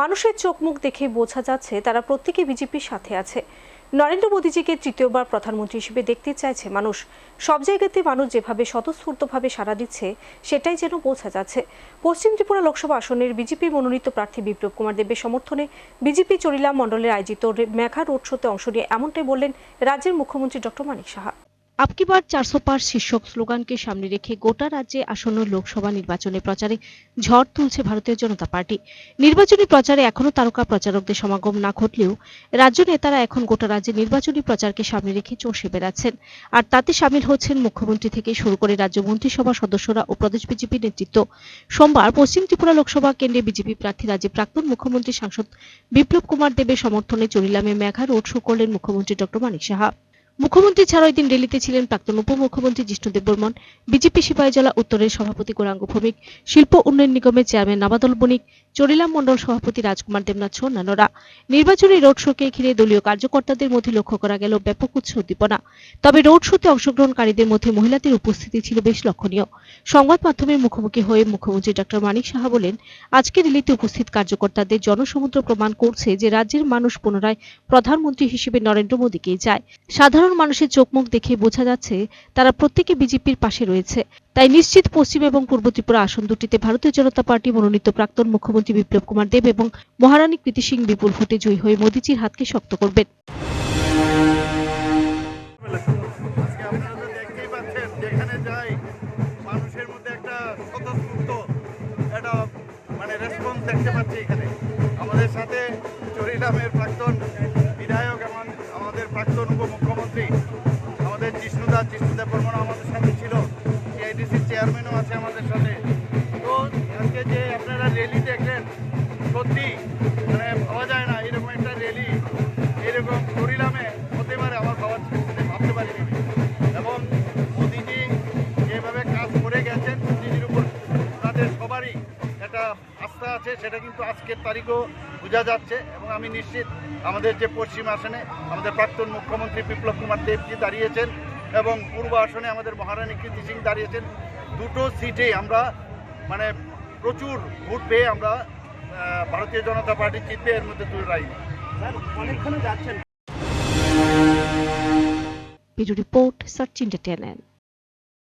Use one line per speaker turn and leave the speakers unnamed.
মানুষের চোখ মুখ দেখে বোঝা যাচ্ছে তারা প্রত্যেকে বিজেপির সাথে আছে। নরেন্দ্র মোদীজিকে তৃতীয়বার প্রধানমন্ত্রী হিসেবে দেখতে চাইছে মানুষ। সব জায়গাতে মানুষ যেভাবে স্বতঃস্ফূর্তভাবে সাড়া দিচ্ছে, সেটাই যেন বোঝা যাচ্ছে। পশ্চিম ত্রিপুরা লোকসভা আসনের বিজেপি মনোনীত প্রার্থী বিপ্লব কুমার দেবের সমর্থনে বিজেপি চরিলা মণ্ডলের আয়োজিত মেঘা রোড শোতে অংশ নিয়ে এমনটাই বললেন রাজ্যের মুখ্যমন্ত্রী ডক্টর মানিক সাহা।
আপকি বার চারশো পার শীর্ষক স্লোগানকে সামনে রেখে গোটা রাজ্যে আসন্ন লোকসভা নির্বাচনে প্রচারে ঝড় তুলছে ভারতীয় জনতা পার্টি। নির্বাচনী প্রচারে এখনও তারকা প্রচারকদের সমাগম না ঘটলেও রাজ্য নেতারা এখন গোটা রাজ্যে নির্বাচনী প্রচারকে সামনে রেখে চষে বেড়াচ্ছেন। আর তাতে সামিল হচ্ছেন মুখ্যমন্ত্রী থেকে শুরু করে রাজ্য মন্ত্রিসভা সদস্যরা ও প্রদেশ বিজেপি নেতৃত্ব। সোমবার পশ্চিম ত্রিপুরা লোকসভা কেন্দ্রে বিজেপি প্রার্থী রাজ্যে প্রাক্তন মুখ্যমন্ত্রী সাংসদ বিপ্লব কুমার দেবের সমর্থনে চরিলামে মেঘা রোড শো করলেন মুখ্যমন্ত্রী ডক্টর মানিক সাহা। মুখ্যমন্ত্রী ছাড়াও এদিন রেলিতে ছিলেন প্রাক্তন উপমুখ্যমন্ত্রী জিষ্ণুদেব বর্মন বিজেপি সিপাহীজলা উত্তরের সভাপতি গৌরাঙ্গ ভৌমিক, শিল্প উন্নয়ন নিগমের চেয়ারম্যান নাবাদল বণিক, চরিলাম মণ্ডল সভাপতি রাজকুমার দেবনাথ সহ অন্যান্যরা। নির্বাচনী রোড শোকে ঘিরে দলীয় কার্যকর্তাদের মধ্যে লক্ষ্য করা গেল ব্যাপক উৎসাহ উদ্দীপনা। তবে রোড শোতে অংশগ্রহণকারীদের মধ্যে মহিলাদের উপস্থিতি ছিল বেশ লক্ষণীয়। সংবাদ মাধ্যমের মুখোমুখি হয়ে মুখ্যমন্ত্রী ডক্টর মানিক সাহা বলেন আজকের রেলিতে উপস্থিত কার্যকর্তাদের জনসমুদ্র প্রমাণ করছে যে রাজ্যের মানুষ পুনরায় প্রধানমন্ত্রী হিসেবে নরেন্দ্র মোদীকেই চায়। সাধারণ মানুষের চোখ মুখ দেখে বোঝা যাচ্ছে তারা প্রত্যেকে বিজেপির পাশে রয়েছে। তাই নিশ্চিত পশ্চিম এবং পূর্ব ত্রিপুরা আসন দুটিতে ভারতীয় জনতা পার্টি মনোনীত প্রাক্তন মুখ্যমন্ত্রী বিপ্লব কুমার দেব এবং মহারানী কৃতি সিং বিপুল ভোটে জয়ী হয়ে মোদীজির হাতকে শক্ত করবেন।
মানুষের মানে দেখতে পাচ্ছি এখানে। আমাদের সাথে চরিলামের প্রাক্তন বিধায়ক এবং প্রাক্তন উপমুখ্যমন্ত্রী আমাদের জিষ্ণুদা জিষ্ণুদা বর্মন আমাদের সাথে ছিল সিআইডিসির চেয়ারম্যানও আছে আমাদের সাথে। তো আজকে যে আপনারা র্যালি দেখলেন, সত্যি মানে ভাবা যায় না, এরকম একটা র্যালি এরকম করিলামে হতে পারে আমার আছে সেটা কিন্তু আজকের তারিখও বোঝা যাচ্ছে এবং আমি নিশ্চিত আমাদের যে পশ্চিম আসনে আমাদের প্রাক্তন মুখ্যমন্ত্রী বিপ্লব কুমার দেবজি দাঁড়িয়েছেন এবং পূর্ব আসনে আমাদের মহারানী কীর্তি সিং দাঁড়িয়েছেন দুটো সিটে আমরা মানে প্রচুর ভোট পেয়ে আমরা ভারতীয় জনতা পার্টি জিতবে এর মধ্যে দূর রাই
ব্যুরো রিপোর্ট সার্চ ইন্ডিয়া